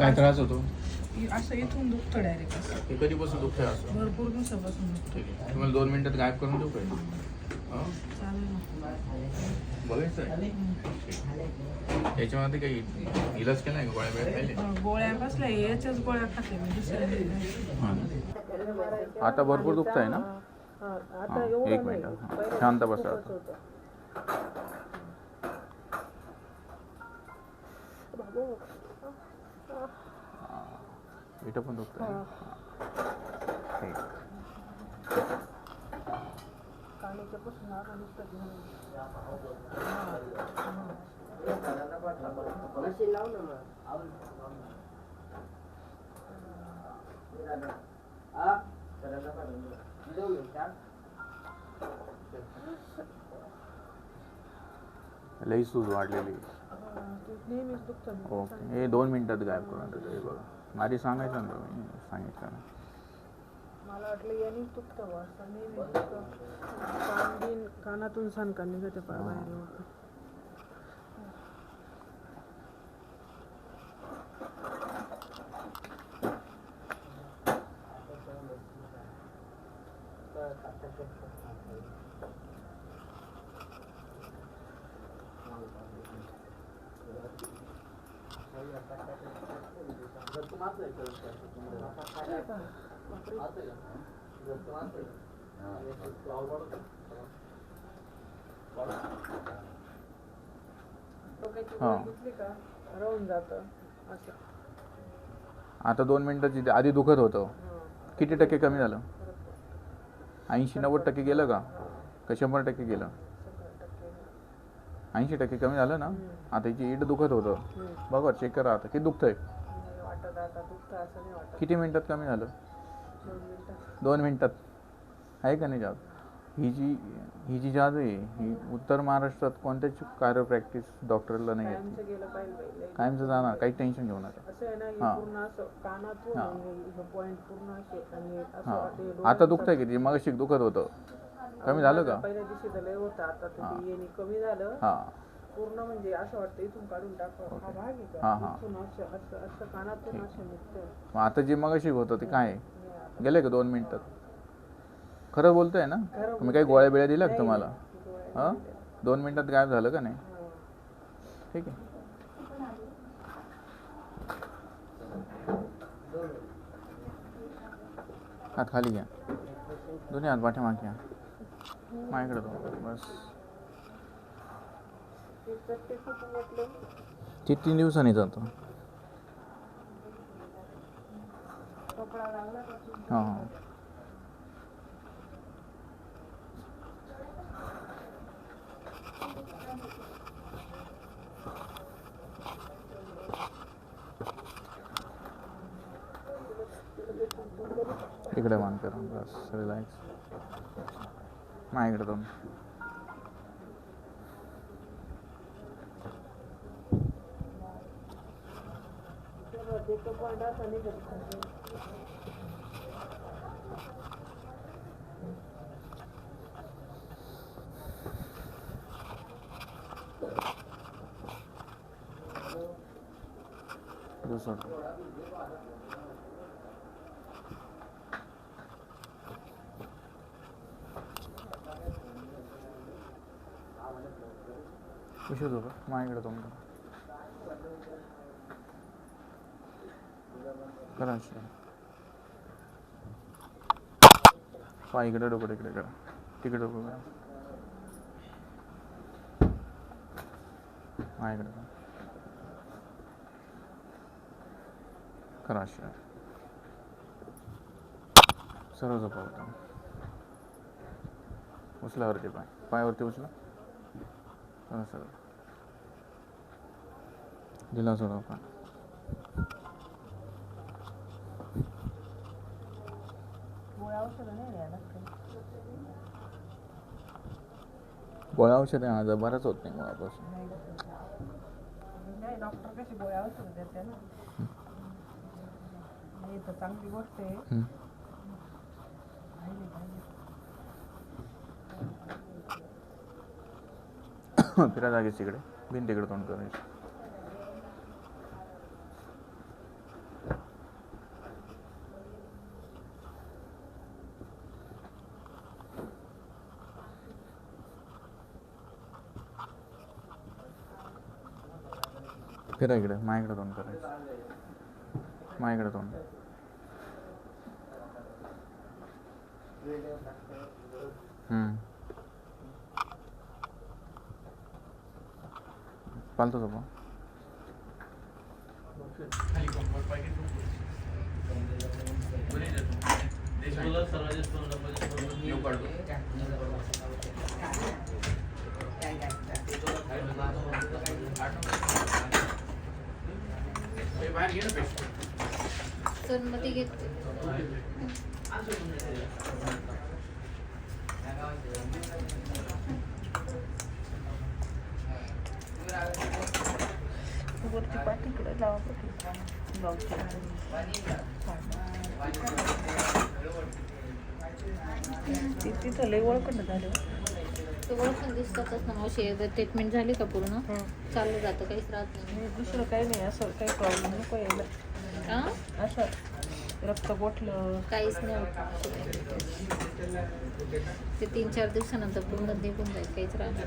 काय त्रास होतो? असं इथून दुखतं डायरेक्ट असं. हे कधीपासून दुखतंय असं? भरपूर दिवसापासून दुखतं ठीक आहे. तुम्हाला दोन मिनिटात गायब करून देऊ काय? हं? चालेल ना. बघायचं आहे ठीक. याच्यामध्ये काही इलाज केला आहे का? गोळ्या अं, गोळ्या बसल्या. याच्याच गोळ्या खाते मी दुसऱ्या नाही. आता भरपूर दुखत आहे ना? हा, आता हा, एवढं एक. मिनिट. शांत बसा आता. होतं. बाबू, इथं पण दुखत लई सूज वाढलेली ओके हे दोन मिनिटात गायब करून देतो हे बघा. आधी सांगायचं ना तुम्ही? सांगितलं ना. मला वाटलं असं. कानातून सणका निघते पाय बाहेर एवढं. डोक्याची आता दोन मिनिटाची आधी दुखत होतं. किती टक्के कमी झालं? ऐंशी नव्वद टक्के गेलं का शंभर टक्के गेलं? ऐंशी टक्के कमी झालं ना आता याची इट दुखत होतं. बघा चेक करा आता. किती दुखतंय? नाही वाटत आता दुखतं असं नाही वाटत. किती मिनिटात कमी झालं? दोन मिनिटं दोन मिनिटात. आहे का नाही जादू ही जी ही जी जादू आहे ही उत्तर महाराष्ट्रात कोणत्याच कार्य प्रॅक्टिस डॉक्टरला नाही कायमचं येते गेलं पाहिजे बाई, लय. कायमचं जाणार काही टेन्शन घेऊ नका. असं आहे ना हे हा. पूर्ण असं कानातून हा. आणि हे पॉइंट पूर्ण असे आणि असं हां. वाटते आता दुखतंय किती? मग शिक दुखत होतं. कमी झालं का? पहिल्या दिवशी तर लय होतं आता तर. ते येणे कमी झालं. हां. पूर्ण म्हणजे असं वाटतं इथून काढून टाकावं. हा भाग आहे हा, का? हा. इथून असं असं असं कानातून असं निघतं. मग आता जे मग शिक होतं ते काय? आहे? गेले का दोन मिनिटात खरं बोलतोय ना? खरं तुम्ही काही गोळ्या बिळ्या दिल्या का तुम्हाला? हां. दोन मिनिटात गायब झालं का नाही. ठीक आहे. हात खाली घ्या. दोन्ही हात पाठीमागे घ्या. माझ्याकडे तो बस. किती तीन दिवसांनी जातो. हां. हां इकडे मान करून बस रिलॅक्स माझ्याकडे दोन तेव्हा ते का होतो माझ्याकडे दोन करा. करा इकडे डोकं इकडे करा. तिकडे डोकं करा. माझ्याकडे करा. करा सर्व सरळ उचलावरती पाय. पायावरती उचला. सर दिला पाय गोळ्या औषधं आहे माझा बराच होत नाही डॉक्टर कशी गोळ्या औषधं देते ना? नाही तर चांगली गोष्ट आहे. फिरा जागेच तिकडे भिंतीकडे तोंड करायचं फिरा इकडे. माझ्याकडे तोंड करायचं. माझ्याकडे तोंड. हम्म. पालतो झोपा सन्मती घेते. वरती पाठीकडे लावा ब्लाऊजच्या ती तिथं लय ओळखणं झालं. ते ओळखून दिसतातच ना मावशी. ट्रीटमेंट झाली का पूर्ण? चाललं जातं काहीच राहत नाही. दुसरं काही नाही असं काही प्रॉब्लेम नको यायला? असं. रक्त गोठलं. काहीच नाही ते तीन चार दिवसानंतर पूर्ण निघून जाईल काहीच राहणार